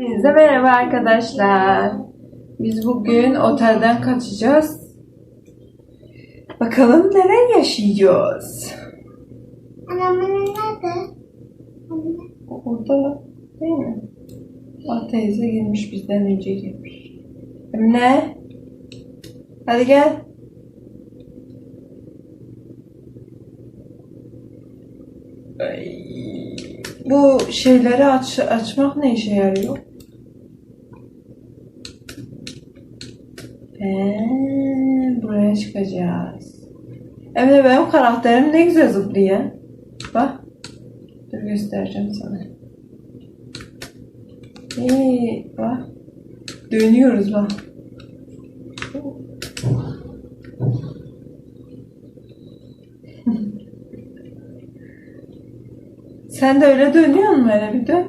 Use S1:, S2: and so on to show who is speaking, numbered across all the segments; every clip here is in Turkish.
S1: Hepinize merhaba arkadaşlar. Biz bugün otelden kaçacağız. Bakalım neler yaşayacağız.
S2: Anamın nerede?
S1: Orada değil mi? Ah teyze girmiş bizden önce girmiş. Emine. Hadi gel. Ay, Bu şeyleri aç, açmak ne işe yarıyor? Ee, buraya çıkacağız. Emine benim karakterim ne güzel zıplıyor. Bak. Dur göstereceğim sana. Ee, bak. Dönüyoruz bak. Sen de öyle dönüyor musun öyle bir dön?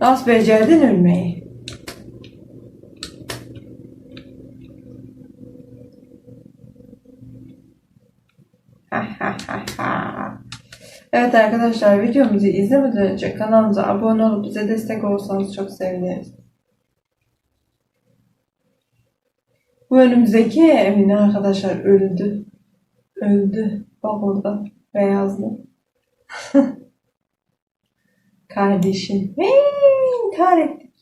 S1: Nasıl becerdin ölmeyi? Ha ha ha ha. Evet arkadaşlar videomuzu izlemeden önce kanalımıza abone olup bize destek olursanız çok seviniriz. Bu önümüzdeki Emine arkadaşlar öldü. Öldü. Bak orada beyazlı. Kardeşim. Hey, intihar ettik.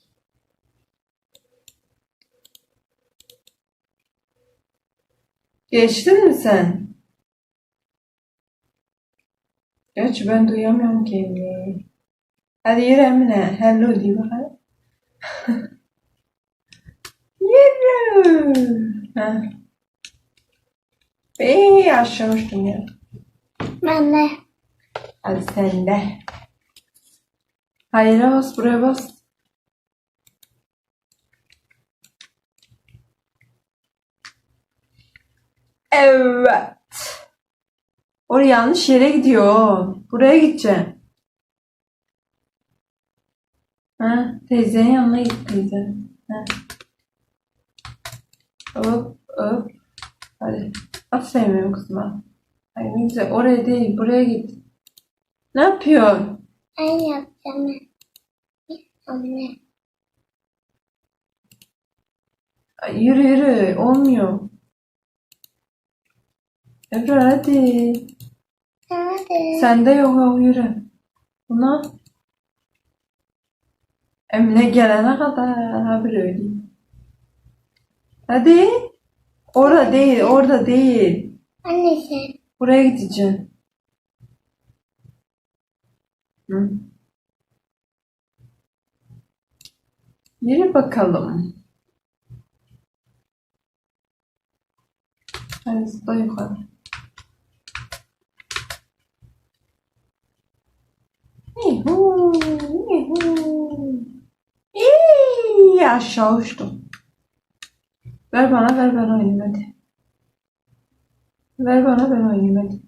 S1: Geçtin mi sen? Gerçi ben duyamıyorum kendimi. Hadi yürü Emine. Hello diye bakalım. yürü. Ha. Ey aşağı uçtum ya.
S2: Ben de.
S1: Hadi sen de. Hayır bas buraya bas. Evet. Oraya yanlış yere gidiyor. Buraya gideceksin. Ha, teyzenin yanına git teyze. Ha. Hop hop. Hadi. Aferin benim kızıma. Ay ne güzel. Oraya değil. Buraya git. Ne yapıyorsun?
S2: Ben yapacağım. Anne.
S1: Ay, yürü yürü. Olmuyor. Ebru hadi.
S2: Hadi.
S1: Sende yok yok yürü. Buna. Emine gelene kadar ha böyle. Hadi. Orada değil, orada değil.
S2: Anne sen.
S1: Buraya gideceksin. Hı. Yürü bakalım. Hadi zıpla yukarı. Yuhu, yuhu. İyi, aşağı uçtum. Ver bana, ver ben oynayayım hadi. Ver bana ben oynayayım hadi.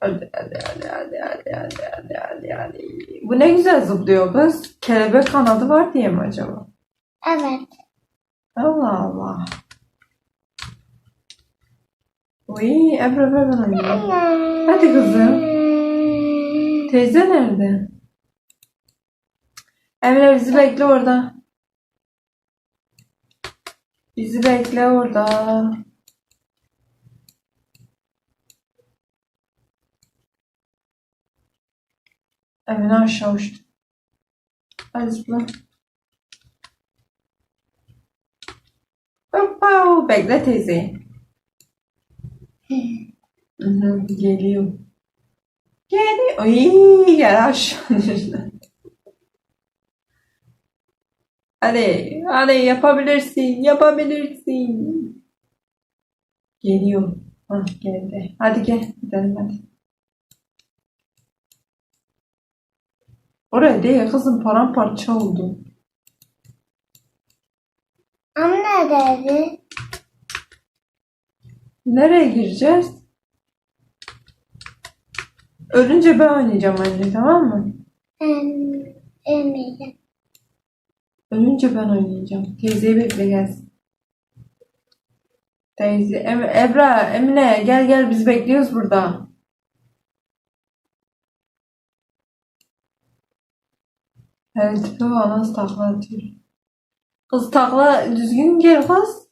S1: Hadi hadi hadi hadi hadi hadi hadi hadi hadi. Bu ne güzel zıplıyor kız. Kelebek kanadı var diye mi acaba?
S2: Evet.
S1: Allah Allah. Uy, Ebru ver ben oynayayım. Hadi kızım. Teyze nerede? Emre bizi bekle orada. Bizi bekle orada. Emine aşağı uçtu. Hadi zıpla. Hoppa, bekle teyze. Hı hı, Geliyor. Gel aşağı düştü. Hadi, hadi yapabilirsin, yapabilirsin. Geliyor. Hah, geldi. Hadi gel, gidelim hadi. Oraya değil kızım, paramparça oldu.
S2: Anne nerede?
S1: Nereye gireceğiz? Ölünce ben oynayacağım anne, tamam mı?
S2: Ben emeyeceğim.
S1: Önce ben oynayacağım. Teyzeyi bekle gelsin. Teyze, em Ebra, Emine gel gel biz bekliyoruz burada. Her tipi var nasıl takla atıyor. Kız takla düzgün gel kız.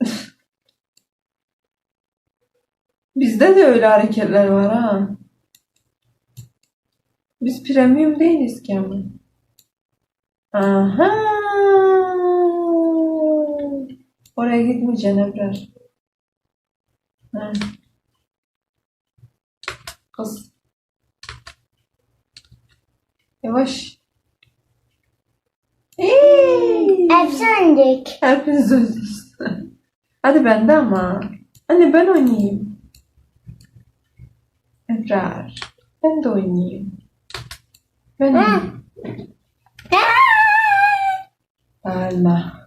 S1: Bizde de öyle hareketler var ha. Biz premium değiliz ki ama. Aha. Oraya gitmeyeceksin Ebrar. Ha. Kız. Yavaş. Hey.
S2: Efendik.
S1: Hepiniz öldünüz. Hadi bende ama. Anne ben oynayayım. Ebrar. Ben de oynayayım. Ben. Bağırma.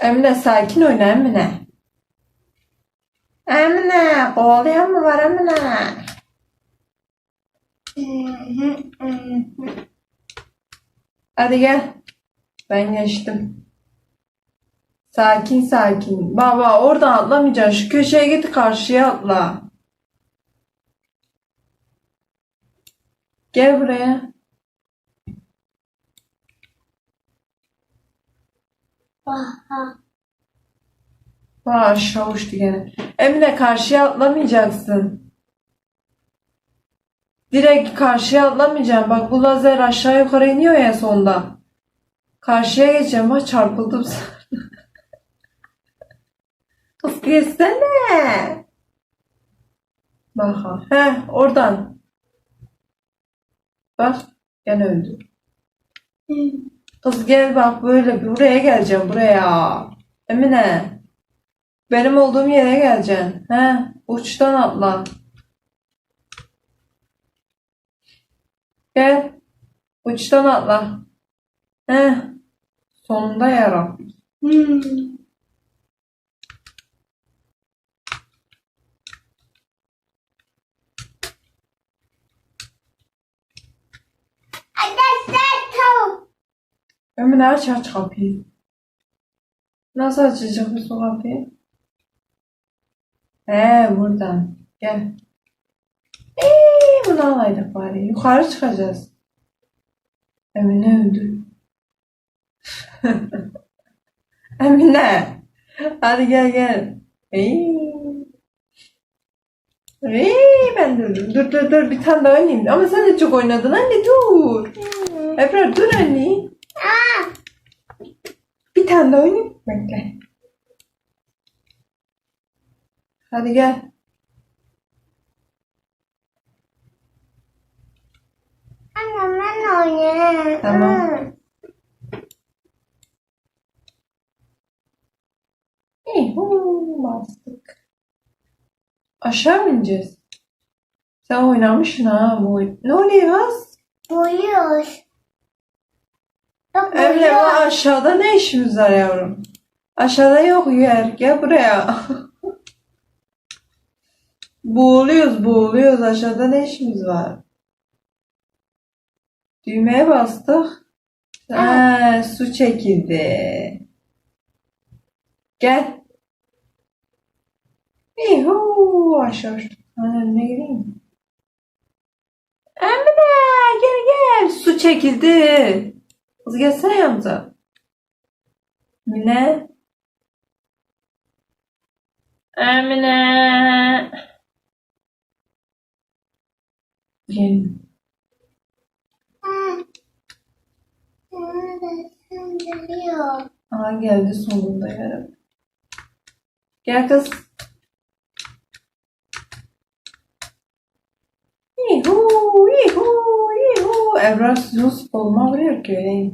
S1: Emine sakin oyna Emine. Emine kovalayan mı var Emine? Hadi gel. Ben geçtim. Sakin sakin. Baba oradan atlamayacaksın. Şu köşeye git karşıya atla. Gel buraya.
S2: Aha.
S1: Aa, aşağı uçtu gene. Emine karşıya atlamayacaksın. Direkt karşıya atlamayacaksın. Bak bu lazer aşağı yukarı iniyor ya sonda. Karşıya geçeceğim. Bak çarpıldım sana. Kız geçsene. Bak ha. He oradan. Bak gene öldü. Kız gel bak böyle buraya geleceğim buraya. Emine. Benim olduğum yere geleceksin. He, uçtan atla. Gel. Uçtan atla. He. Sonunda yarabbim.
S2: Hmm. Arkadaşlar tavuk.
S1: Emine aç aç kapıyı. Nasıl açacak bu kapıyı? He buradan. Gel. Eee, bunu alaydık bari. Yukarı çıkacağız. Emine öldü. Emine. Hadi gel gel. Eee. Eee, ben öldüm. Dur dur dur bir tane daha oynayayım. Ama sen de çok oynadın anne dur. Ebrar dur anne.
S2: Aa,
S1: Bir tane daha oynayayım. Bekle. Hadi gel.
S2: anne ben oynayayım.
S1: Tamam. İyi, huu, bastık. Aşağı mı ineceğiz? Sen oynamışsın ha bu oyun. Ne oluyor kız?
S2: Boyuyoruz. Bak
S1: Emre bu aşağıda ne işimiz var yavrum? Aşağıda yok yer. Gel buraya. boğuluyoruz boğuluyoruz. Aşağıda ne işimiz var? Düğmeye bastık. Ha, su çekildi. Gel. Yuhu, aşağı uçtuk. Ha, ne gireyim? Emre gel gel. Su çekildi. Kız gelsene yanımıza. Mine. Emine. Gel.
S2: Hı. Neredesin geliyor.
S1: Aha geldi sonunda yarım. Gel kız. Yuhu, yuhu, Sus olma vuruyor ki.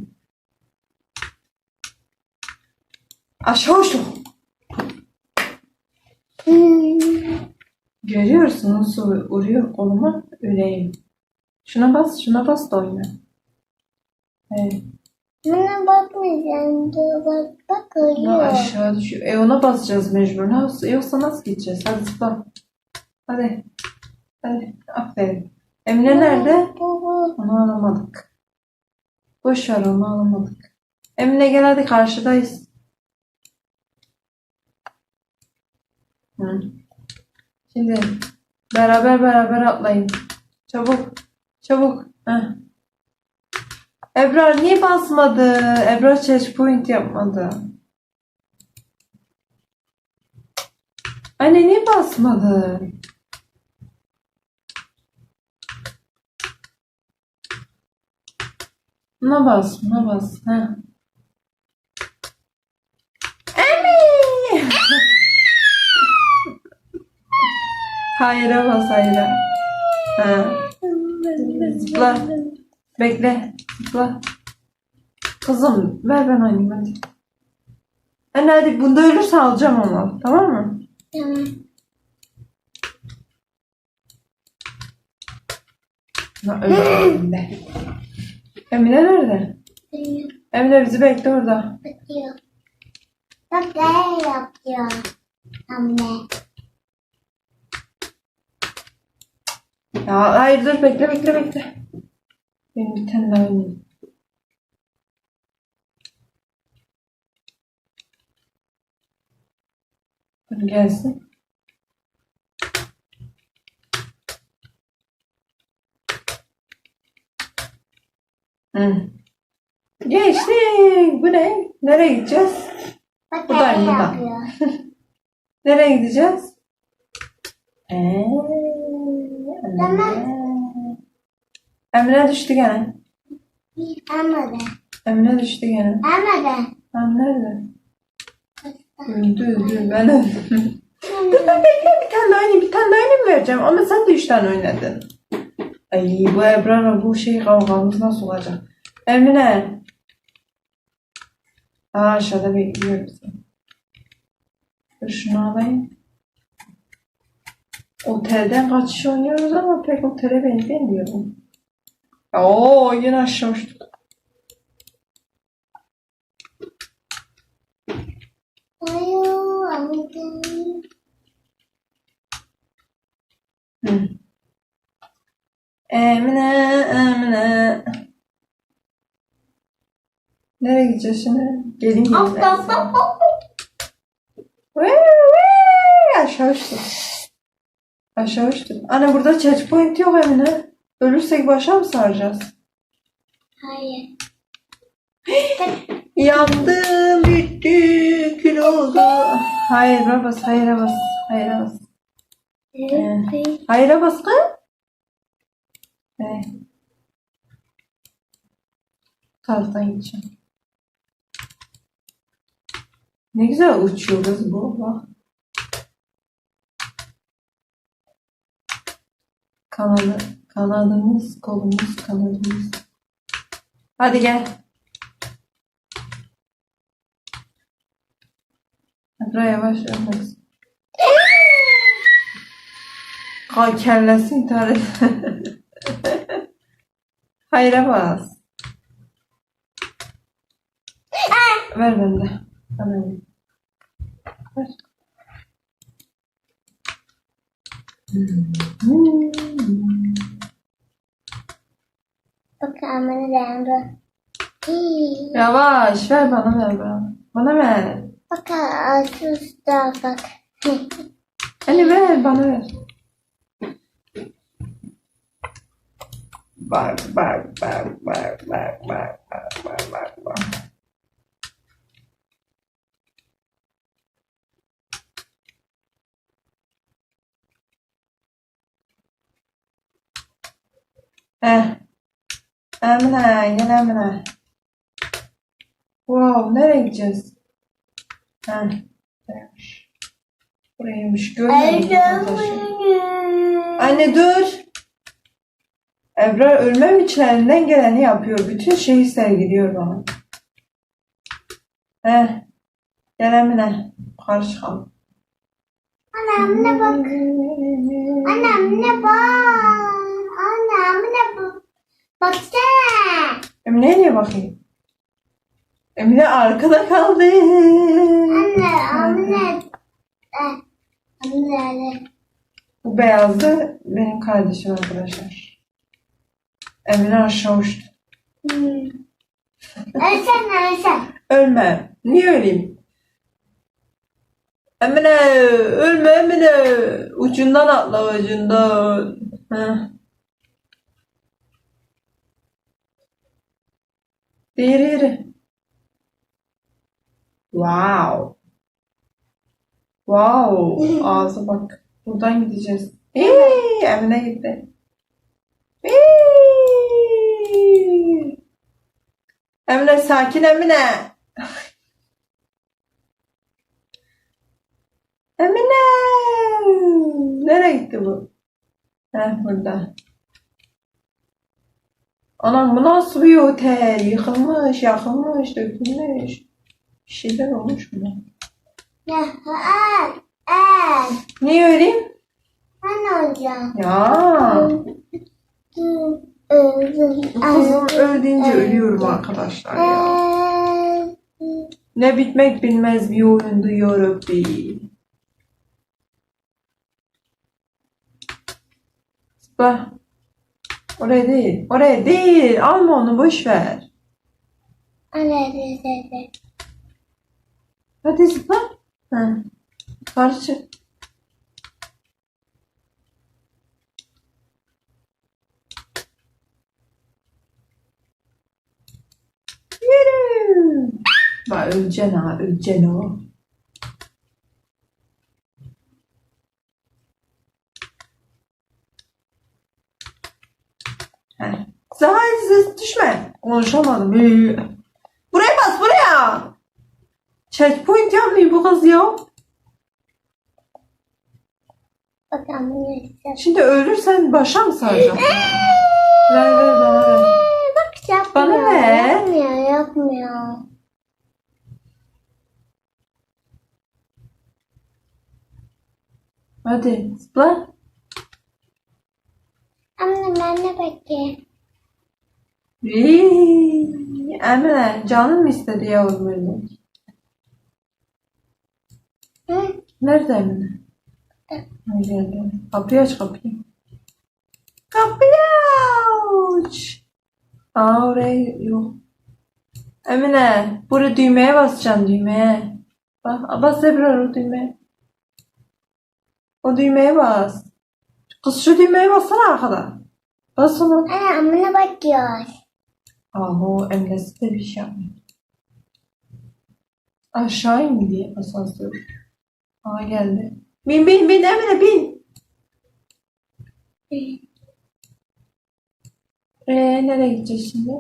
S1: Aşağı uçtuk.
S2: Hmm.
S1: Görüyorsun nasıl vuruyor koluma? Öyleyim. Şuna bas, şuna bas da oyna. Evet.
S2: Bana bakmayacaksın. Dur bak bak
S1: Ama
S2: uyuyor.
S1: aşağı düşüyor. E ona basacağız mecbur. Nasıl, yoksa nasıl gideceğiz? Hadi zıpla. Hadi. Hadi. Aferin. Emine nerede? Onu alamadık. Boş ver onu alamadık. Emine gel hadi karşıdayız. Hı. Şimdi beraber beraber atlayın. Çabuk. Çabuk. Heh. Ebrar niye basmadı? Ebrar checkpoint yapmadı. Anne niye basmadı? Buna bas, buna bas. Heh. Emi! hayra bas, hayra. Ha. Zıpla. Bekle. Zıpla. Kızım ver ben oynayayım hadi. Anne hadi bunda ölürse alacağım onu. Tamam mı?
S2: Tamam.
S1: De. Emine nerede?
S2: Benim
S1: Emine bizi bekle orada.
S2: bakıyor. Bak ne yapıyor. Anne.
S1: Ya hayır dur bekle bekle bekle. Benim bir tane daha oynayayım. Dur gelsin. Hı. Geçtik. Bu ne? Nereye gideceğiz? Bu da bak. Nereye gideceğiz? Ee,
S2: Tamam.
S1: Emre düştü gene.
S2: De.
S1: Emre düştü gene.
S2: De.
S1: Ben nerede? Öldü öldü ben öldüm. Dur ben bekle bir tane daha bir tane daha vereceğim ama sen de üç tane oynadın. Ay bu Ebrar'la bu şey kavgamız nasıl olacak? Emine. Aa aşağıda bekliyor bizi. Dur şunu alayım. Otelden kaçış oynuyoruz ama pek otele benzemiyorum. Oo yine aşağı uçtuk.
S2: Ayo, amca.
S1: Hı. Emine, Emine. Nereye gideceğiz şimdi? Gelin gelin. Aşağı uçtum. Aşağı uçtum. Anne burada checkpoint yok Emine. Ölürsek başa mı saracağız?
S2: Hayır.
S1: Yandım, bitti, kül oldu. Hayır bas, hayır bas, hayır bas.
S2: Evet.
S1: Hayır bas kız. Ve taraftan gideceğim. Ne güzel uçuyoruz baba. Kanadı, kanadımız, kolumuz, kanadımız. Hadi gel. Kadra yavaş yavaş. Kay tarih. Hayra bas. Ver bende. Bana ver. Ver.
S2: Bak amına. İyi.
S1: Yavaş ver bana ver bana. Bana ver.
S2: Bak asısta bak.
S1: Hani ver bana ver. Bak bak bak bak bak bak bak bak bak bak. Eh. Emine, gel Emine. Wow, nereye gideceğiz? Heh, buraymış. Buraymış, görmedim. Anne dur. Ebrar ölmem için elinden geleni yapıyor. Bütün şeyi sergiliyor bana. Heh. Gel Emine. Karşı çıkalım.
S2: Anne bak. Anne bak. Anne bak. Baksana.
S1: Emine'ye niye bakayım? Emine arkada kaldı.
S2: Anne, anne. Eh, Anne.
S1: Bu beyazdı benim kardeşim arkadaşlar. Emine aşağı uçtu.
S2: Hmm. Ölsen ölsen.
S1: Ölme. Niye öleyim? Emine ölme Emine. Ucundan atla ucundan. Heh. Yürü yürü. Wow. Wow. Ağza bak. Buradan gideceğiz. Eee, Emine gitti. Emine sakin Emine. Emine. Nereye gitti bu? Heh burada. Anam bu nasıl bir otel? Yıkılmış, yakılmış, dökülmüş. Bir şeyler olmuş buna.
S2: Ya al. Al.
S1: Niye öleyim?
S2: Ben olacağım.
S1: Ya. Kızım öldüğünce ölüyorum arkadaşlar ya. Ne bitmek bilmez bir oyundu yarabbi. Bak. Oraya değil. Oraya değil. Alma onu boş ver.
S2: Hadi hadi.
S1: Hadi zıpla. Ha. Yukarı Bak öleceksin ha. Öleceksin o. Zahir ses düşme. Konuşamadım. Buraya bas buraya. Checkpoint yapmıyor bu kız ya.
S2: Bakalım ne yapacağız.
S1: Şimdi ölürsen başa mı saracağım? ver ver bana ver.
S2: Bak yapmıyor.
S1: Bana ver.
S2: Yapmıyor.
S1: Hadi zıpla.
S2: Anne ben de.
S1: Vii. Emine canın mı istedi yavrum ölmek?
S2: Hı?
S1: Nerede? Ha, geldi. Kapıyı aç kapıyı. Kapıyı aç. Aa oraya yok. Emine buraya düğmeye basacaksın düğmeye. Bak bas Ebrar o düğmeye. O düğmeye bas. Kız şu düğmeye bassana arkada. Bas onu.
S2: Anne amına bakıyor.
S1: Aho Emre'si de bir şey yapmıyor. Aşağı indi asansör. Aa geldi. Bin bin bin Emre bin. Ee, nereye gideceğiz şimdi?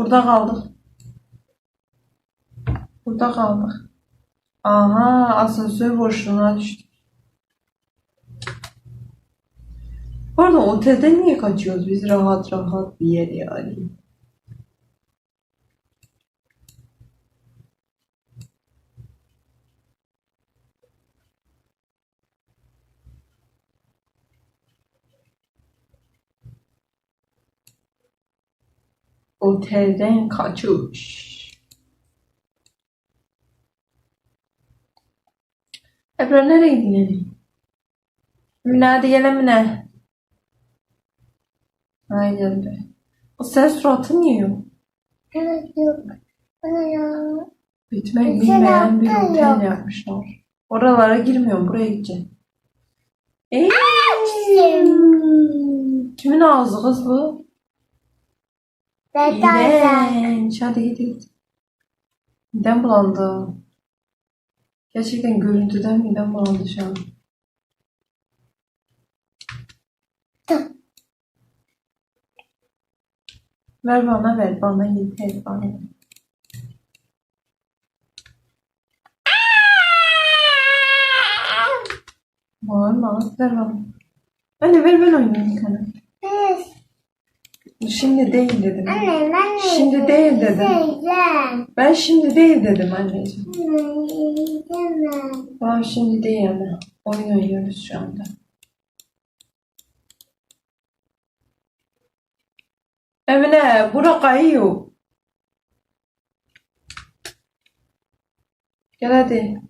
S1: Burada kaldık. Burada kaldık. Aha asansör boşluğuna düştük. Pardon otelden niye kaçıyoruz biz rahat rahat bir yer yani. Otelden kaçış. Ebru nereye gidiyorsun? Mine hadi gel Emine. Ay geldi. O sen suratın yok?
S2: Evet yok. Bana ya.
S1: Bitmek
S2: Sen
S1: bilmeyen bir otel
S2: yok.
S1: yapmışlar. Oralara girmiyorum. Buraya gideceğim. Eee, kimin ağzı kız bu? İğrenç. Hadi git git. Midem bulandı. Gerçekten görüntüden midem bulandı şu an. Ver bana ver bana yeter bana. Bağırma ver bana. Hadi ver ben oynayayım.
S2: Evet.
S1: Şimdi değil dedim.
S2: Anne ben
S1: Şimdi değil dedim.
S2: Yiyeceğim.
S1: Ben şimdi değil dedim anneciğim.
S2: Anne yiyeceğim.
S1: Ben şimdi değil ama. Oyun oynuyoruz şu anda. Emine bura kayıyor. Gel hadi.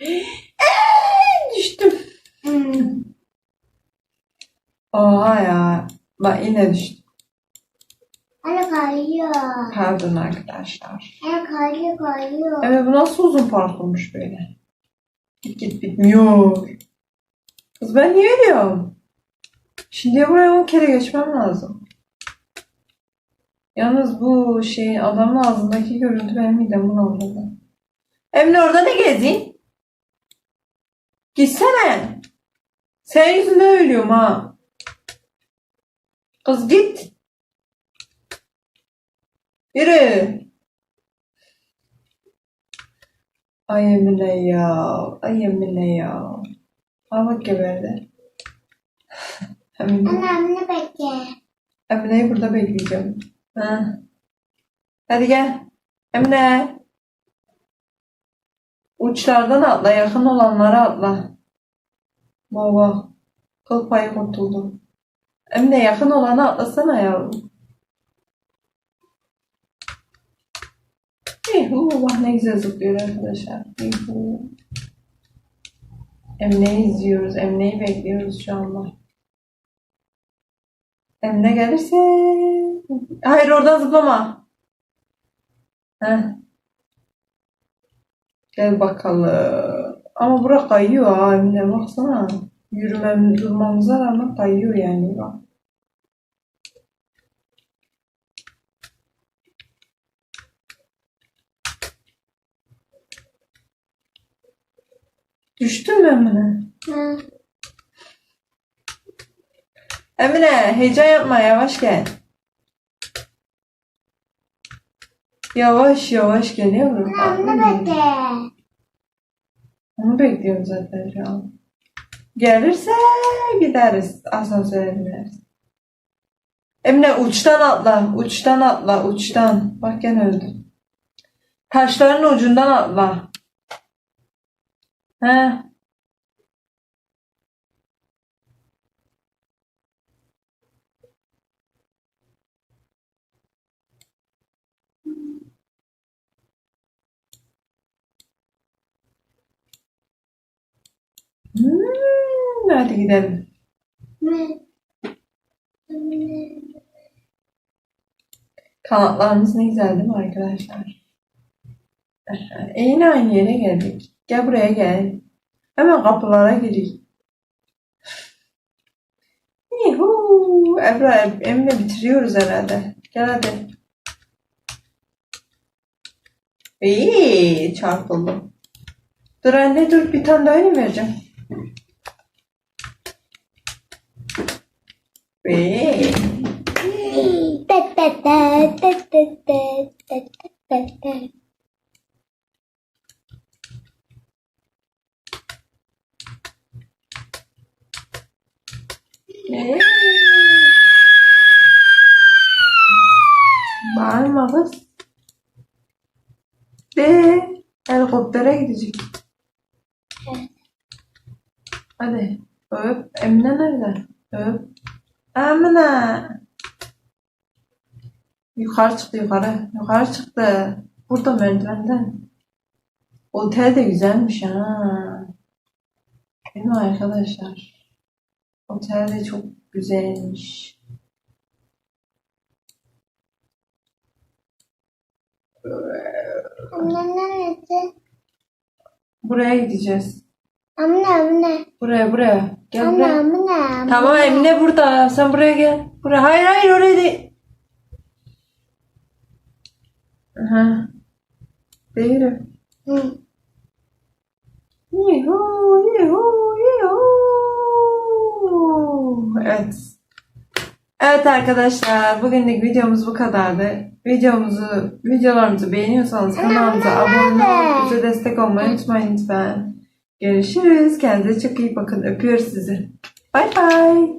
S2: Eee, düştüm. Hmm. Oha ya.
S1: Bak yine düştüm.
S2: Ana kayıyor.
S1: Pardon arkadaşlar.
S2: Ana kayıyor kayıyor.
S1: Evet bu nasıl uzun parkurmuş böyle? Git git bitmiyor. Kız ben niye ölüyorum? Şimdi buraya 10 kere geçmem lazım. Yalnız bu şeyin adamın ağzındaki görüntü benim midemi bulandırdı. Emre orada ne gezin? Gitsene. Senin yüzünden ölüyorum ha. Kız git. Yürü. Ay Emine ya. Ay Emine ya. Ha bak geberdi. Emine.
S2: Anne anne bekle.
S1: Emine'yi burada bekleyeceğim. Ha. Hadi gel. Emine. Uçlardan atla. Yakın olanlara atla. Baba. Kıl payı kurtuldu. Emine yakın olana atlasana yavrum. Yuhu, bak ne güzel zıplıyor arkadaşlar. Emine'yi izliyoruz. Emine'yi bekliyoruz şu anda. Emine gelirse... Hayır oradan zıplama. Heh. Gel bakalım. Ama bura kayıyor ha Emine baksana. Yürümem, durmamıza rağmen kayıyor yani. Bak. Düştün mü Emine?
S2: Hı.
S1: Emine heyecan yapma yavaş gel. Yavaş yavaş gel yavrum.
S2: Anne bekle.
S1: Onu bekliyorum zaten şu an. Gelirse gideriz. Asansöre bineriz. Emine uçtan atla. Uçtan atla. Uçtan. Bak gene öldü. Taşların ucundan atla. He. Hmm, hadi gidelim. Kanatlarımız ne güzel değil mi arkadaşlar? E yine aynı yere geldik. Gel buraya gel. Hemen kapılara gireyim. Yuhuu. Ebra, Emre bitiriyoruz herhalde. Gel hadi. İyi, çarpıldım. Dur anne dur bir tane daha vereceğim. Bağırma kız. De helikoptere gidecek. Hadi öp. Emine nerede? Öp. Emine. Yukarı çıktı yukarı. Yukarı çıktı. Burada merdivenden. Otel de güzelmiş ha. Değil mi arkadaşlar? Otel de çok güzelmiş.
S2: Anne nerede?
S1: Buraya gideceğiz.
S2: Anne anne.
S1: Buraya buraya. Gel
S2: Anne
S1: buraya.
S2: anne.
S1: Tamam Emine burada. Sen buraya gel. Buraya. Hayır hayır oraya değil. Aha. Değilim.
S2: Hı.
S1: Yuhu, yuhu, yuhu. Evet. Evet arkadaşlar, bugünlük videomuz bu kadardı. Videomuzu, videolarımızı beğeniyorsanız kanalımıza abone olup bize destek olmayı unutmayın lütfen. Görüşürüz. Kendinize çok iyi bakın. Öpüyoruz sizi. 拜拜。